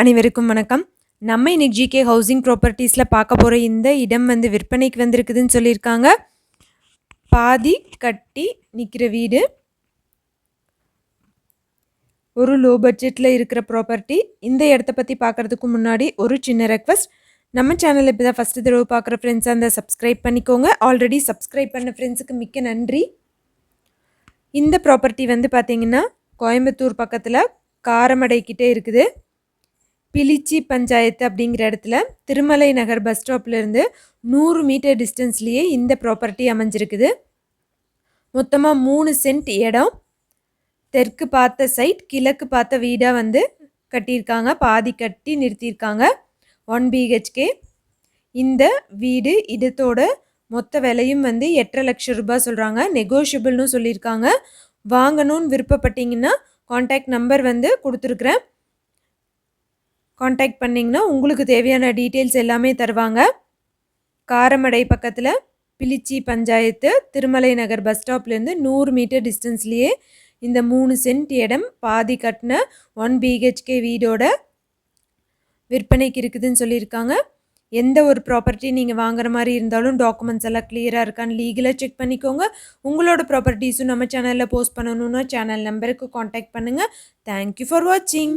அனைவருக்கும் வணக்கம். நம்ம இன்னைக்கு ஜிகே ஹவுசிங் ப்ராப்பர்ட்டிஸில் பார்க்க போகிற இந்த இடம் வந்து விற்பனைக்கு வந்திருக்குதுன்னு சொல்லியிருக்காங்க. பாதி கட்டி நிற்கிற வீடு. ஒரு லோ பட்ஜெட்டில் இருக்கிற ப்ராப்பர்ட்டி இந்த இடத்த பற்றி பார்க்குறதுக்கு முன்னாடி ஒரு சின்ன ரெக்வஸ்ட் நம்ம சேனல் இப்போ தான் ஃபஸ்ட்டு தடவை பார்க்குற ஃப்ரெண்ட்ஸாக அந்த சப்ஸ்கிரைப் பண்ணிக்கோங்க. ஆல்ரெடி சப்ஸ்கிரைப் பண்ண ஃப்ரெண்ட்ஸுக்கு மிக்க நன்றி. இந்த ப்ராப்பர்ட்டி வந்து பார்த்திங்கன்னா கோயம்புத்தூர் பக்கத்தில் காரமடை கிட்டே இருக்குது. பிலிச்சி பஞ்சாயத்து அப்படிங்கிற இடத்துல திருமலை நகர் பஸ் ஸ்டாப்லேருந்து நூறு மீட்டர் டிஸ்டன்ஸ்லேயே இந்த ப்ராப்பர்ட்டி அமைஞ்சிருக்குது. மொத்தமாக மூணு சென்ட் இடம். தெற்கு பார்த்த சைட் கிழக்கு பார்த்த வீடாக வந்து கட்டியிருக்காங்க. பாதி கட்டி நிறுத்தியிருக்காங்க. ஒன் பிஹெச்கே இந்த வீடு இடத்தோட மொத்த விலையும் வந்து எட்டரை லட்சம் ரூபாய் சொல்கிறாங்க நெகோஷியபிள்னு சொல்லியிருக்காங்க. வாங்கணும்னு விருப்பப்பட்டீங்கன்னா காண்டாக்ட் நம்பர் வந்து கொடுத்துருக்குறேன். காண்டாக்ட் பண்ணிங்கன்னா உங்களுக்கு தேவையான டீட்டெயில்ஸ் எல்லாமே தருவாங்க. காரமடை பக்கத்தில் பிலிச்சி பஞ்சாயத்து திருமலை நகர் பஸ் ஸ்டாப்லேருந்து நூறு மீட்டர் டிஸ்டன்ஸ்லேயே இந்த மூணு சென்ட் இடம் பாதி கட்டின ஒன் பிஹெச்கே வீடோட விற்பனைக்கு இருக்குதுன்னு சொல்லியிருக்காங்க. எந்த ஒரு ப்ராப்பர்ட்டி நீங்கள் வாங்குற மாதிரி இருந்தாலும் டாக்குமெண்ட்ஸ் எல்லாம் கிளியராக இருக்கான்னு லீகலாக செக் பண்ணிக்கோங்க. உங்களோட ப்ராப்பர்ட்டிஸும் நம்ம சேனலில் போஸ்ட் பண்ணணுன்னா சேனல் நம்பருக்கு காண்டாக்ட் பண்ணுங்கள் தேங்க்யூ ஃபார் வாட்சிங்